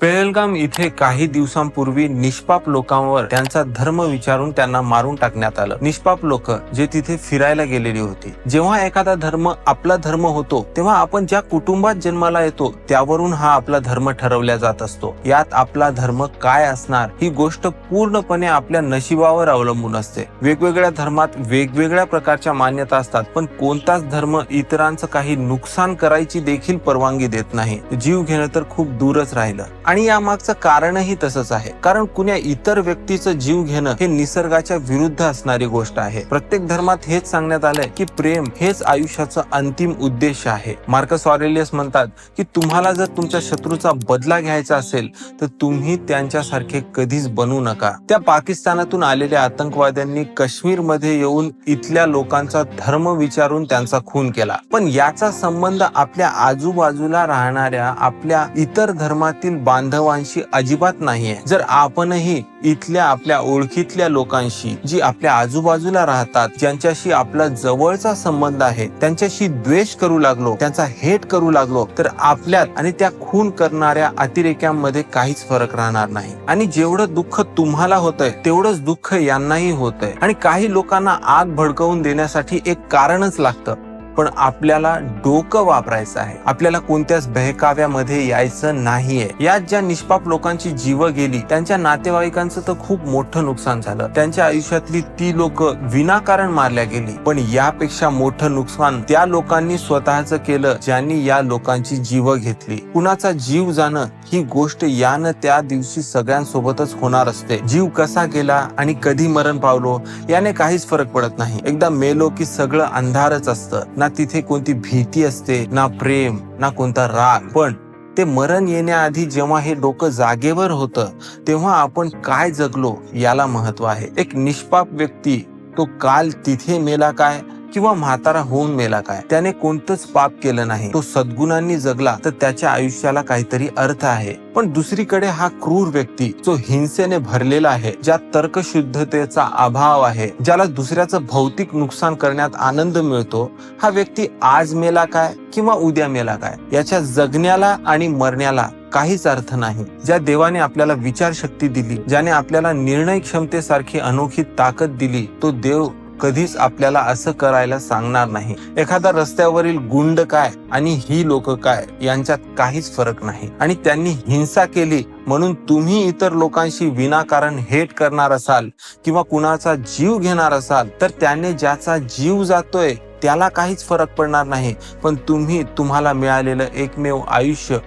पेहलगाम इथे काही दिवसांपूर्वी निष्पाप लोकांवर त्यांचा धर्म विचारून त्यांना मारून टाकण्यात आलं. निष्पाप लोक जे तिथे फिरायला गेलेली होती. जेव्हा एखादा धर्म आपला धर्म होतो तेव्हा आपण ज्या कुटुंबात जन्माला येतो त्यावरून हा आपला धर्म ठरवला जात असतो. यात आपला धर्म काय असणार ही गोष्ट पूर्णपणे आपल्या नशिबावर अवलंबून असते. वेगवेगळ्या धर्मात वेगवेगळ्या प्रकारच्या मान्यता असतात पण कोणताच धर्म इतरांचं काही नुकसान करायची देखील परवानगी देत नाही. जीव घेणं तर खूप दूरच राहिलं. आणि यामागचं कारणही तसंच आहे. कारण कुण्या इतर व्यक्तीचं जीव घेणं हे निसर्गाच्या विरुद्ध असणारी गोष्ट आहे. प्रत्येक धर्मात हेच सांगण्यात आलंय की प्रेम हेच आयुष्याचं अंतिम उद्देश आहे. मार्कस ऑरेलियस म्हणतात की तुम्हाला जर तुमच्या शत्रूचा बदला घ्यायचा असेल तर तुम्ही त्यांच्यासारखे कधीच बनू नका. त्या पाकिस्तानातून आलेल्या आतंकवाद्यांनी काश्मीरमध्ये येऊन इथल्या लोकांचा धर्म विचारून त्यांचा खून केला. पण याचा संबंध आपल्या आजूबाजूला राहणाऱ्या आपल्या इतर धर्मातील बांधवांशी अजिबात नाहीये. जर आपणही इथल्या आपल्या ओळखीतल्या लोकांशी जी आपल्या आजूबाजूला राहतात ज्यांच्याशी आपला जवळचा संबंध आहे त्यांच्याशी द्वेष करू लागलो त्यांचा हेट करू लागलो तर आपल्यात आणि त्या खून करणाऱ्या अतिरेक्यांमध्ये काहीच फरक राहणार नाही. आणि जेवढं दुःख तुम्हाला होतंय तेवढंच दुःख यांनाही होतंय. आणि काही लोकांना आग भडकवून देण्यासाठी एक कारणच लागतं. पण आपल्याला डोकं वापरायचं आहे. आपल्याला कोणत्याच बहकाव्यामध्ये यायचं नाहीये. यात ज्या निष्पाप लोकांची जीव गेली त्यांच्या नातेवाईकांचं तर खूप मोठं नुकसान झालं. त्यांच्या आयुष्यातली ती लोक विनाकारण मारल्या गेली. पण यापेक्षा मोठं नुकसान त्या लोकांनी स्वतःच केलं ज्यांनी या लोकांची जीव घेतली. कुणाचा जीव जाणं ही गोष्ट यानं त्या दिवशी सगळ्यांसोबतच होणार असते. जीव कसा गेला आणि कधी मरण पावलो याने काहीच फरक पडत नाही. एकदा मेलो की सगळं अंधारच असतं. ना तिथे कोणती भीती असते ना प्रेम ना कोणता राग. पण ते मरण येण्याआधी जेव्हा हे डोकं जागेवर होतं तेव्हा आपण काय जगलो याला महत्त्व आहे. एक निष्पाप व्यक्ती तो काल तिथे मेला काय किंवा म्हातारा होऊन मेला काय? त्याने कोणतंच पाप केलं नाही. तो सद्गुणांनी जगला तर त्याच्या आयुष्याला काहीतरी अर्थ आहे. पण दुसरीकडे हा क्रूर व्यक्ती जो हिंसेने भरलेला आहे ज्या तर्कशुद्धतेचा अभाव आहे ज्याला दुसऱ्याचं भौतिक नुकसान करण्यात आनंद मिळतो हा व्यक्ती आज मेला काय किंवा उद्या मेला काय? याच्या जगण्याला आणि मरण्याला काहीच अर्थ नाही. ज्या देवाने आपल्याला विचारशक्ती दिली ज्याने आपल्याला निर्णय क्षमतेसारखी अनोखी ताकद दिली तो देव कधीच आपल्याला असं करायला सांगणार नाही. एखादा रस्त्यावरील गुंड काय आणि ही लोक काय यांच्यात काहीच फरक नाही. आणि त्यांनी हिंसा केली म्हणून तुम्ही इतर लोकांशी विनाकारण हेट करणार असाल किंवा कुणाचा जीव घेणार असाल तर त्याने ज्याचा जीव जातोय त्याला काहीच फरक पडणार नाही. पण तुम्ही तुम्हाला मिळालेलं एकमेव आयुष्य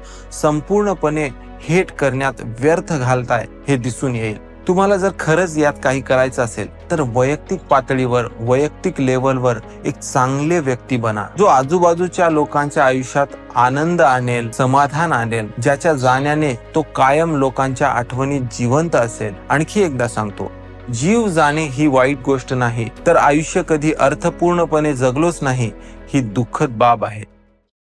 संपूर्णपणे हेट करण्यात व्यर्थ घालताय हे दिसून येईल. तुम्हाला जर खरंच यात काही करायचं असेल तर वैयक्तिक पातळीवर वैयक्तिक लेवलवर एक चांगले व्यक्ती बना. जो आजूबाजूच्या लोकांच्या आयुष्यात आनंद आणेल समाधान आणेल ज्याच्या जाण्याने तो कायम लोकांच्या आठवणीत जिवंत असेल. आणखी एकदा सांगतो जीव जाणे ही वाईट गोष्ट नाही तर आयुष्य कधी अर्थपूर्णपणे जगलोच नाही ही दुःखद बाब आहे.